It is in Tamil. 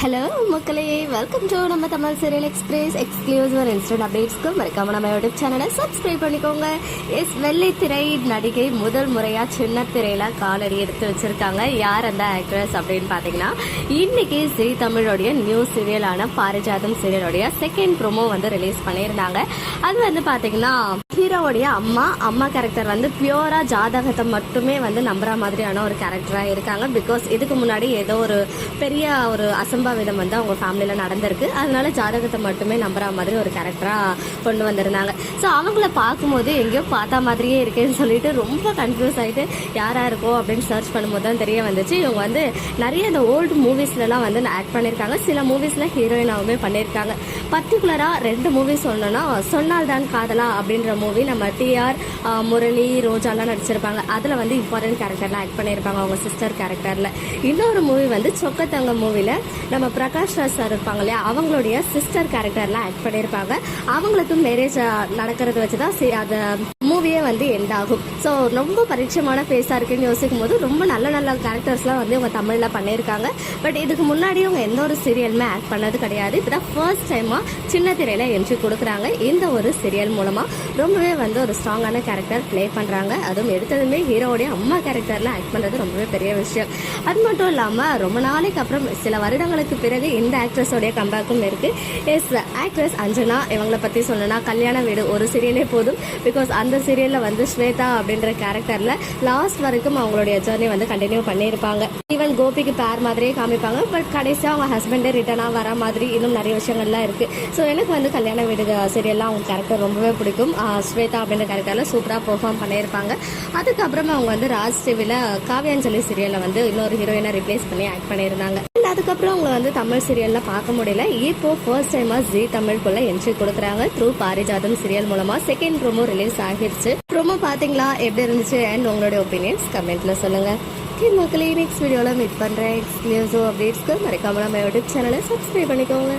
ஹலோ மக்களே. வெல்கம் டு நம்ம Tamil serial express exclusive instant அப்டேட்ஸ்க்கு மறக்காம நம்ம யூடியூப் சேனலை சப்ஸ்கிரைப் பண்ணிக்கோங்க. எஸ் வெள்ளித்திரை நடிகை முதல் முறையா சின்ன திரையில காலடி எடுத்து வச்சிருக்காங்க. யார் அந்த ஆக்ட்ரஸ் அப்படின்னு பாத்தீங்கன்னா இன்னைக்கு ஜி தமிழோடைய நியூ சீரியலான பாரிஜாதம் சீரியலோடைய செகண்ட் ப்ரோமோ வந்து ரிலீஸ் பண்ணியிருந்தாங்க. அது வந்து பாத்தீங்கன்னா ஹீரோவுடைய அம்மா அம்மா கேரக்டர் வந்து பியூரா ஜாதகத்தை மட்டுமே வந்து நம்புற மாதிரியான ஒரு கேரக்டரா இருக்காங்க. பிகாஸ் இதுக்கு முன்னாடி ஏதோ ஒரு பெரிய ஒரு அசம்ப விதம் வந்து அவங்க ஃபேமிலியில நடந்திருக்கு. அதனால ஜாதகத்தை மட்டுமே நம்புற மாதிரி ஒரு கேரக்டரா கொண்டு வந்திருந்தாங்க. ஸோ அவங்கள பார்க்கும்போது எங்கேயோ பார்த்தா மாதிரியே இருக்கேன்னு சொல்லிட்டு ரொம்ப கன்ஃபியூஸ் ஆகிட்டு யாராக இருக்கோ? அப்படின்னு சர்ச் பண்ணும்போது தான் தெரிய வந்துச்சு. இவங்க வந்து நிறைய இந்த ஓல்டு மூவிஸ்லலாம் வந்து ஆக்ட் பண்ணியிருக்காங்க சில மூவிஸில் ஹீரோயினாவுமே பண்ணியிருக்காங்க பர்டிகுலராக ரெண்டு மூவி சொல்லணும்னா சொன்னால் தான் காதலா அப்படின்ற மூவி நம்ம டிஆர் முரளி ரோஜாலாம் நடிச்சிருப்பாங்க. அதில் வந்து இம்பார்ட்டன்ட் கேரக்டர்லாம் ஆக்ட் பண்ணியிருப்பாங்க அவங்க சிஸ்டர் கேரக்டரில் இன்னொரு மூவி வந்து சொக்கத்தங்க மூவியில் நம்ம பிரகாஷ் ராஜ் சார் இருப்பாங்க இல்லையா? அவங்களுடைய சிஸ்டர் கேரக்டர்லாம் ஆக்ட் பண்ணியிருப்பாங்க. அவங்களுக்கும் மேரேஜ் நடக்கிறத வச்சு தான் அதை மூவியே வந்து எண்ட் ஆகும். ஸோ ரொம்ப பரிச்சயமான ஃபேஸாக இருக்குன்னு யோசிக்கும் போது ரொம்ப நல்ல நல்ல கேரக்டர்ஸ்லாம் வந்து இவங்க தமிழில் பண்ணியிருக்காங்க. பட் இதுக்கு முன்னாடி அவங்க எந்த ஒரு சீரியலுமே ஆக்ட் பண்ணது கிடையாது. இப்போதான் ஃபர்ஸ்ட் டைமாக சின்ன திரையில் என்ட்ரி கொடுக்குறாங்க. இந்த ஒரு சீரியல் மூலமாக ரொம்பவே வந்து ஒரு ஸ்ட்ராங்கான கேரக்டர் ப்ளே பண்ணுறாங்க அதுவும் எடுத்ததுமே ஹீரோடைய அம்மா கேரக்டரில் ஆக்ட் பண்ணுறது ரொம்பவே பெரிய விஷயம். அது மட்டும் இல்லாமல் ரொம்ப நாளைக்கு அப்புறம் சில வருடங்களுக்கு பிறகு இந்த ஆக்ட்ரஸோடைய கம்பேக்கும் இருக்குது எஸ் ஆக்ட்ரஸ் அஞ்சனா இவங்களை பற்றி சொல்லணும்னா கல்யாண வீடு ஒரு சீரியலே போதும். பிகாஸ் அந்த சீரியலில் வந்து ஸ்வேதா அப்படின்ற கேரக்டரில் லாஸ்ட் வரைக்கும் அவங்களுடைய ஜேர்னி வந்து கண்டினியூ பண்ணியிருப்பாங்க. ஈவன் கோபிக்கு பேர் மாதிரியே காமிப்பாங்க. பட் கடைசியாக அவங்க ஹஸ்பண்டே ரிட்டனாக வர மாதிரி இன்னும் நிறைய விஷயங்கள்லாம் இருக்குது ஸோ எனக்கு வந்து கல்யாண வீடு சீரியல்லாம் அவங்க கேரக்டர் ரொம்பவே பிடிக்கும். ஸ்வேதா அப்படின்ற கேரக்டரில் சூப்பராக பெர்ஃபார்ம் பண்ணியிருப்பாங்க. அதுக்கப்புறமா அவங்க வந்து ராஜ் டிவியில் காவியாஞ்சலி சீரியலில் வந்து இன்னொரு ஹீரோயினை ரிப்ளேஸ் பண்ணி ஆக்ட் பண்ணியிருந்தாங்க. And அதுக்கப்புறம் அவங்களை வந்து தமிழ் சீரியல்ல பார்க்க முடியல. இப்போ ஃபர்ஸ்ட் டைமா ஜி தமிழ்குள்ள என்ட்ரி கொடுக்குறாங்க. த்ரூ பாரிஜாதம் சீரியல் மூலமா செகண்ட் ப்ரோமோ ரிலீஸ் ஆகிருச்சு ப்ரோமோ பாத்தீங்களா எப்படி இருந்துச்சு? அண்ட் உங்களுடைய ஒப்பீனியன்ஸ் கமெண்ட்ல சொல்லுங்க. ஓகே மக்களே நெக்ஸ்ட் வீடியோவில் மீட் பண்ணுறேன் எக்ஸ்க்ளூசிவ் அப்டேட்ஸ்க்கு மறக்காம நம்ம யூடியூப் சேனலை சப்ஸ்கிரைப் பண்ணிக்கோங்க.